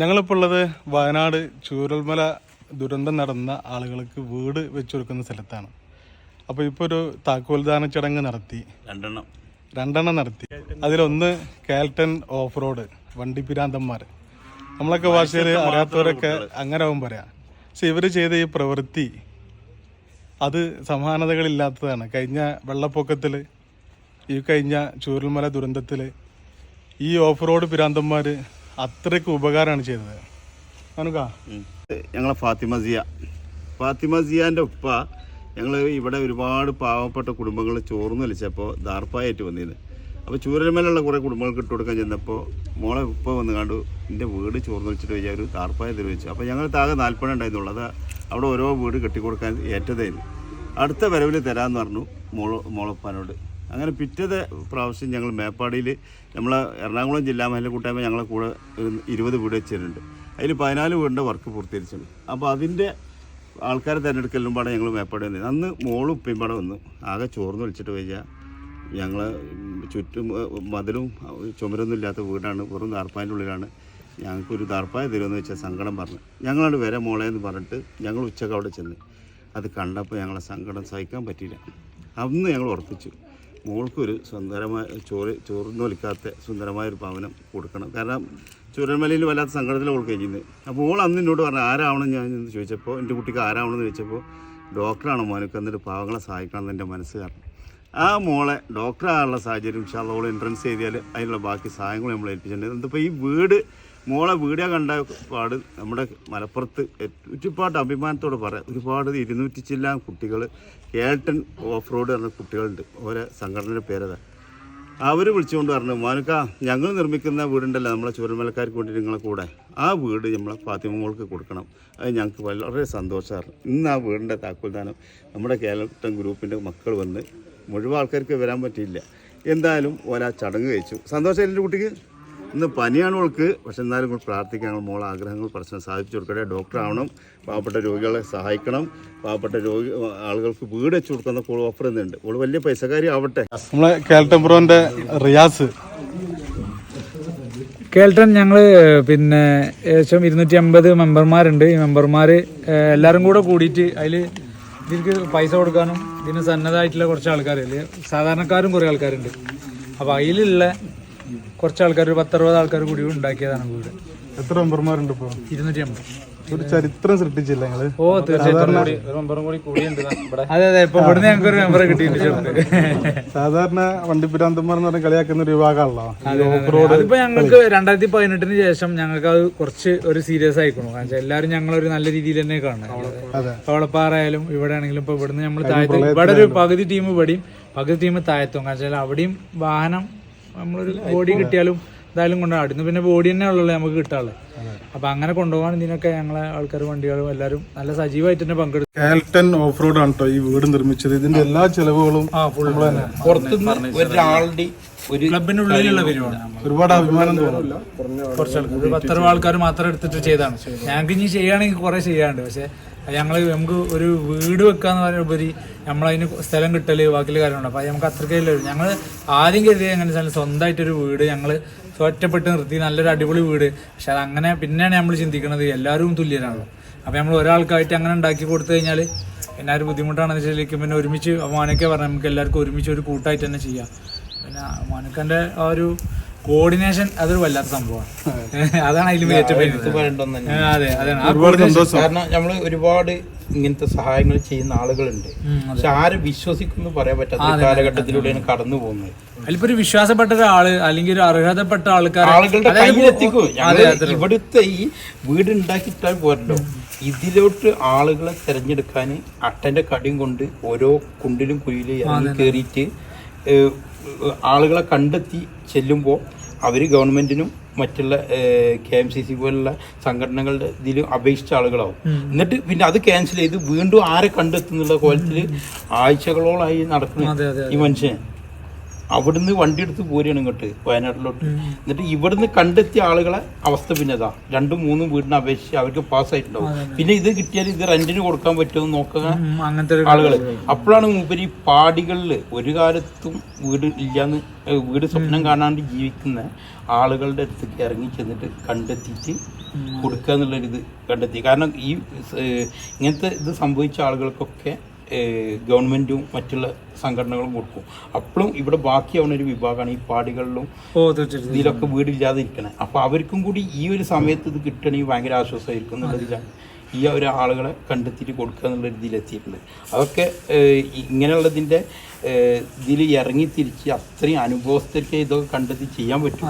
ഞങ്ങളിപ്പോൾ ഉള്ളത് വയനാട് ചൂരൽമല ദുരന്തം നടന്ന ആളുകൾക്ക് വീട് വെച്ചു കൊടുക്കുന്ന സ്ഥലത്താണ്. അപ്പോൾ ഇപ്പോൾ ഒരു താക്കോൽദാന ചടങ്ങ് നടത്തി. രണ്ടെണ്ണം. രണ്ടെണ്ണം നടത്തി. അതിലൊന്ന് കാൽട്ടൺ ഓഫ് റോഡ് വണ്ടി പിരാന്തന്മാർ നമ്മളൊക്കെ ഭാഷയിൽ അറിയാത്തവരൊക്കെ അങ്ങനെ ആവും പറയാം. പക്ഷെ ഇവർ ചെയ്ത ഈ പ്രവൃത്തി അത് സമാനതകളില്ലാത്തതാണ്. കഴിഞ്ഞ വെള്ളപ്പൊക്കത്തിൽ ഈ കഴിഞ്ഞ ചൂരൽമല ദുരന്തത്തിൽ ഈ ഓഫ് റോഡ് പിരാന്തന്മാർ അത്രയ്ക്ക് ഉപകാരമാണ് ചെയ്തത്. അനുക ഞങ്ങളെ ഫാത്തിമ സിയ. ഫാത്തിമ സിയാന്റെ ഉപ്പ ഞങ്ങൾ ഇവിടെ ഒരുപാട് പാവപ്പെട്ട കുടുംബങ്ങൾ ചോർന്ന് വലിച്ചപ്പോൾ ദാർപ്പായിട്ട് വന്നിരുന്നു അപ്പോൾ ചൂരൽമേലുള്ള കുറേ കുടുംബങ്ങൾക്ക് ഇട്ട് കൊടുക്കാൻ ചെന്നപ്പോൾ മോളെ ഉപ്പ വന്ന് കണ്ടു എന്റെ വീട് ചോർന്ന് വെച്ചിട്ട് വെച്ചാൽ ഒരു താർപ്പായ വെച്ചു. അപ്പോൾ ഞങ്ങൾ താകെ നാൽപ്പണ ഉണ്ടായിരുന്നുള്ളൂ. അത് അവിടെ ഓരോ വീട് കെട്ടിക്കൊടുക്കാൻ ഏറ്റതായിരുന്നു അടുത്ത വരവിൽ തരാമെന്ന് പറഞ്ഞു മോൾ മോളപ്പാനോട് അങ്ങനെ പിറ്റേ പ്രാവശ്യം ഞങ്ങൾ മേപ്പാടിയിൽ നമ്മൾ എറണാകുളം ജില്ലാ മഹല കൂട്ടായ്മ ഞങ്ങളെ കൂടെ ഇരുപത് വീട് വെച്ചിട്ടുണ്ട്. അതിൽ പതിനാല് വീടിന്റെ വർക്ക് പൂർത്തീകരിച്ചിട്ടുണ്ട്. അപ്പോൾ അതിന്റെ ആൾക്കാരെ തിരഞ്ഞെടുക്കലും പാടെ ഞങ്ങൾ മേപ്പാടി വന്നത് അന്ന് മോളും ഉപ്പയും പാടെ വന്നു. ആകെ ചോർന്ന് വിളിച്ചിട്ട് കഴിഞ്ഞാൽ ഞങ്ങൾ ചുറ്റും മതിലും ചുമരൊന്നും ഇല്ലാത്ത വീടാണ്. വെറും താർപ്പായന്റെ ഉള്ളിലാണ്. ഞങ്ങൾക്കൊരു താർപ്പായ തരുമെന്ന് വെച്ചാൽ സങ്കടം പറഞ്ഞു. ഞങ്ങളോട് വരെ മോളെ എന്ന് പറഞ്ഞിട്ട് ഞങ്ങൾ ഉച്ചയ്ക്ക് അവിടെ ചെന്ന് അത് കണ്ടപ്പോൾ ഞങ്ങളെ സങ്കടം സഹിക്കാൻ പറ്റിയില്ല. അന്ന് ഞങ്ങൾ ഉറപ്പിച്ചു. മോൾക്കൊരു സുന്ദരമായ ചോറ് ചോർന്നൊലിക്കാത്ത സുന്ദരമായൊരു ഭവനം കൊടുക്കണം. കാരണം ചുരന്മലയിൽ വല്ലാത്ത സങ്കടത്തിൽ അവൾ കഴിഞ്ഞത് അപ്പോൾ ഓൾ അന്ന് എന്നോട് പറഞ്ഞു ആരാവണം? ഞാൻ എന്ന് ചോദിച്ചപ്പോൾ എന്റെ കുട്ടിക്ക് ആരാവണമെന്ന് ചോദിച്ചപ്പോൾ ഡോക്ടറാണ് മോനക്ക് എന്നിട്ട് പാവങ്ങളെ സഹായിക്കണം എന്ന് എന്റെ മനസ്സ് കാരണം. ആ മോളെ ഡോക്ടറാകാനുള്ള സാഹചര്യം ഇൻഷാല്ല അവൾ എൻട്രൻസ് ചെയ്താൽ അതിനുള്ള ബാക്കി സഹായങ്ങൾ നമ്മൾ ഏൽപ്പിച്ചിട്ടുണ്ട്. എന്തിപ്പോൾ ഈ വീട് മോളെ വീഡിയോ കണ്ട പാട് നമ്മുടെ മലപ്പുറത്ത് ഒരുപാട് അഭിമാനത്തോടെ പറയാം. ഒരുപാട് ഇരുന്നൂറ്റി ചില്ലാം കുട്ടികൾ കേട്ടൻ ഓഫ് റോഡ് പറഞ്ഞ കുട്ടികളുണ്ട്. ഓരോ സംഘടനയുടെ പേരതാ. അവർ വിളിച്ചുകൊണ്ട് പറഞ്ഞു മാനുക്ക ഞങ്ങൾ നിർമ്മിക്കുന്ന വീടുണ്ടല്ലോ നമ്മളെ ചുരമലക്കാർക്ക് വേണ്ടി നിങ്ങളെ കൂടെ. ആ വീട് നമ്മളെ പാത്തിമങ്ങൾക്ക് കൊടുക്കണം. അത് ഞങ്ങൾക്ക് വളരെ സന്തോഷമായിരുന്നു ഇന്ന് ആ വീടിന്റെ താക്കോൽദാനം നമ്മുടെ കേരളം ഗ്രൂപ്പിന്റെ മക്കൾ വന്ന് മുഴുവൻ ആൾക്കാർക്ക് വരാൻ പറ്റിയില്ല. എന്തായാലും ഓരോ ചടങ്ങ് കഴിച്ചു. സന്തോഷമായിരുന്നു കുട്ടിക്ക്? ഇന്ന് പനിയാണ് അവൾക്ക് പക്ഷെ എന്നാലും കൂടി പ്രാർത്ഥിക്കാൻ മോൾ മോളെ ആഗ്രഹങ്ങൾ പ്രശ്നം സാധിച്ചു കൊടുക്കട്ടെ. ഡോക്ടർ ആവണം പാവപ്പെട്ട രോഗികളെ സഹായിക്കണം. പാവപ്പെട്ട രോഗി ആളുകൾക്ക് വീട് വെച്ച് കൊടുക്കുന്ന ഓഫർ ചെയ്യുന്നുണ്ട് അവൾ വലിയ പൈസക്കാരി ആവട്ടെ. നമ്മളെ കേൾട്ടൻ ബ്രോന്റെ റിയാസ്. കേൾട്ടൻ ഞങ്ങൾ പിന്നെ ഏകദേശം ഇരുന്നൂറ്റി അമ്പത് മെമ്പർമാരുണ്ട്. ഈ മെമ്പർമാർ എല്ലാവരും കൂടെ കൂടിയിട്ട് അതിൽ ഇതിലേക്ക് പൈസ കൊടുക്കാനും ഇതിന് സന്നദ്ധമായിട്ടുള്ള കുറച്ച് ആൾക്കാരില്ല? സാധാരണക്കാരും കുറേ ആൾക്കാരുണ്ട്. അപ്പോൾ അതിലുള്ള കുറച്ച് ആൾക്കാർ ഒരു പത്തറുപത് ആൾക്കാർ കൂടി ഉണ്ടാക്കിയതാണ് വീട്. എത്ര മെമ്പർമാരുണ്ട് ഇപ്പോൾ ഇരുന്നൂറ്റി അമ്പത്. ഒരു ചരിത്രം സൃഷ്ടിച്ചില്ല ഞങ്ങൾ ഓ തീർച്ചയായിട്ടും. അതെ അതെ ഇപ്പൊ ഇവിടുന്ന് ഞങ്ങൾക്ക് ഒരു മെമ്പറെ കിട്ടിയിട്ടുണ്ട്. സാധാരണ വണ്ടിപ്പിരാന്തന്മാർ എന്ന് പറഞ്ഞ കളിയാക്കുന്ന ഒരു വിഭാഗമാണല്ലോ. അതിപ്പോ ഞങ്ങൾക്ക് രണ്ടായിരത്തി പതിനെട്ടിന് ശേഷം ഞങ്ങൾക്ക് അത് കുറച്ച് ഒരു സീരിയസ് ആയിക്കണു. കാരണം എല്ലാരും ഞങ്ങൾ ഞങ്ങളൊരു നല്ല രീതിയിൽ തന്നെ കാണുന്നത്. കവളപ്പാറ ആയാലും ഇവിടെ ആണെങ്കിലും ഇപ്പൊ ഇവിടുന്ന് നമ്മൾ താഴത്ത് ഇവിടെ ഒരു പകുതി ടീം ഇവിടെയും പകുതി ടീം താഴത്തും. കാരണം അവിടെയും വാഹനം നമ്മളൊരു ബോഡി കിട്ടിയാലും എന്തായാലും കൊണ്ടുപോകാം അടുന്ന് പിന്നെ ബോഡി തന്നെ ഉള്ളൂ നമുക്ക് കിട്ടാനുള്ളത് അപ്പൊ അങ്ങനെ കൊണ്ടുപോകാൻ ഇതിനൊക്കെ ഞങ്ങളെ ആൾക്കാർ വണ്ടികളും എല്ലാരും നല്ല സജീവമായിട്ട് തന്നെ പങ്കെടുക്കും കാൽട്ടൺ ഓഫ് റോഡ് ആണ് കേട്ടോ ഈ വീട് നിർമ്മിച്ചത്. ഇതിന്റെ എല്ലാ ചെലവുകളും പുറത്തുനിന്ന് ഒരാളുടെ ഒരു ക്ലബിനുള്ളിലുള്ള പരിപാടി. ഒരുപാട് അഭിമാനം തോന്നുന്നു കുറച്ച് ആൾക്കാർ പത്തറുപത് ആൾക്കാർ മാത്രം എടുത്തിട്ട് ചെയ്താണ്. ഞങ്ങൾക്ക് ഇനി ചെയ്യുകയാണെങ്കിൽ കുറെ ചെയ്യാണ്ട് പക്ഷെ ഞങ്ങൾ നമുക്ക് ഒരു വീട് വെക്കാന്ന് പറയുന്ന ഉപരി നമ്മളതിന് സ്ഥലം കിട്ടൽ ബാക്കിയുള്ള കാര്യങ്ങളുണ്ട്. അപ്പം നമുക്ക് അത്രയ്ക്കല്ലേ ഞങ്ങൾ ആദ്യം കരുതിയത് എങ്ങനെ വെച്ചാൽ സ്വന്തമായിട്ടൊരു വീട് ഞങ്ങൾ ഒറ്റപ്പെട്ട് നിർത്തി. നല്ലൊരു അടിപൊളി വീട്. പക്ഷെ അത് അങ്ങനെ പിന്നെയാണ് നമ്മൾ ചിന്തിക്കുന്നത് എല്ലാവരും തുല്യരാണല്ലോ അപ്പോൾ നമ്മൾ ഒരാൾക്കായിട്ട് അങ്ങനെ ഉണ്ടാക്കി കൊടുത്തു കഴിഞ്ഞാൽ പിന്നെ ഒരു ബുദ്ധിമുട്ടാണെന്ന് വെച്ചാൽ പിന്നെ ഒരുമിച്ച് മോനൊക്കെ പറഞ്ഞാൽ നമുക്ക് എല്ലാവർക്കും ഒരുമിച്ച് ഒരു കൂട്ടായിട്ട് തന്നെ ചെയ്യാം. പിന്നെ മാനക്കന്റെ ആ ഒരു കോർഡിനേഷൻ അതൊരു വല്ലാത്ത സംഭവമാണ്. അതാണ് അതിലും ഏറ്റവും അതെ അതാണ്. കാരണം നമ്മൾ ഒരുപാട് ഇങ്ങനത്തെ സഹായങ്ങൾ ചെയ്യുന്ന ആളുകളുണ്ട്. പക്ഷെ ആര് വിശ്വസിക്കുന്നു പറയാൻ പറ്റാത്ത കാലഘട്ടത്തിലൂടെയാണ് കടന്നു പോകുന്നത്. അതിലിപ്പോ ഒരു വിശ്വാസപ്പെട്ട ഒരാൾ അല്ലെങ്കിൽ ഒരു അർഹതപ്പെട്ട ആൾക്കാർ ആളുകളുടെ കയ്യിലെത്തിക്കൂ ഇവിടുത്തെ ഈ വീട് ഉണ്ടാക്കിയിട്ടാൽ പോരല്ലോ ഇതിലോട്ട് ആളുകളെ തിരഞ്ഞെടുക്കാൻ അട്ടന്റെ കടിയും കൊണ്ട് ഓരോ കുണ്ടിലും കുഴിയിലും കയറിയിട്ട് ആളുകളെ കണ്ടെത്തി ചെല്ലുമ്പോൾ അവർ ഗവൺമെന്റിനും മറ്റുള്ള കെ എം സി സി പോലുള്ള സംഘടനകളുടെ ഇതിലും അപേക്ഷിച്ച ആളുകളാവും. എന്നിട്ട് പിന്നെ അത് ക്യാൻസൽ ചെയ്ത് വീണ്ടും ആരെ കണ്ടെത്തുന്നുള്ള കോലത്തിൽ ആഴ്ചകളോളായി നടക്കുന്ന ഈ മനുഷ്യൻ. അവിടുന്ന് വണ്ടി എടുത്ത് പോരുകയാണ് ഇങ്ങോട്ട് വയനാട്ടിലോട്ട്. എന്നിട്ട് ഇവിടുന്ന് കണ്ടെത്തിയ ആളുകളെ അവസ്ഥ പിന്നെ ഇതാ. രണ്ടും മൂന്നും വീടിന് അപേക്ഷിച്ച് അവർക്ക് പാസ്സായിട്ടുണ്ടാവും. പിന്നെ ഇത് കിട്ടിയാൽ ഇത് റെന്റിന് കൊടുക്കാൻ പറ്റുമെന്ന് നോക്കുക അങ്ങനത്തെ ആളുകൾ അപ്പോഴാണ് മൂപ്പര് ഈ പാടികളിൽ ഒരു കാലത്തും വീട് ഇല്ലാന്ന് വീട് സ്വപ്നം കാണാണ്ട് ജീവിക്കുന്ന ആളുകളുടെ അടുത്തേക്ക് ഇറങ്ങി ചെന്നിട്ട് കണ്ടെത്തിയിട്ട് കൊടുക്കുക എന്നുള്ളൊരിത് കണ്ടെത്തി. കാരണം ഈ ഇങ്ങനത്തെ ഇത് സംഭവിച്ച ആളുകൾക്കൊക്കെ ഗവൺമെന്റും മറ്റുള്ള സംഘടനകളും കൊടുക്കും. അപ്പോഴും ഇവിടെ ബാക്കിയാവുന്ന ഒരു വിഭാഗമാണ് ഈ പാടികളിലും ഇതിലൊക്കെ വീടില്ലാതെ ഇരിക്കണേ. അപ്പോൾ അവർക്കും കൂടി ഈ ഒരു സമയത്ത് ഇത് കിട്ടണമെങ്കിൽ ഭയങ്കര ആശ്വാസമായിരിക്കും എന്നുള്ളതിലാണ് ഈ ഒരു ആളുകളെ കണ്ടെത്തിയിട്ട് കൊടുക്കുക എന്നുള്ള രീതിയിൽ എത്തിയിട്ടുണ്ട് അതൊക്കെ ഇങ്ങനെയുള്ളതിന്റെ ഇതിൽ ഇറങ്ങി തിരിച്ച് അത്രയും അനുഭവസ്ഥർക്ക് ഇതൊക്കെ കണ്ടെത്തി ചെയ്യാൻ പറ്റും.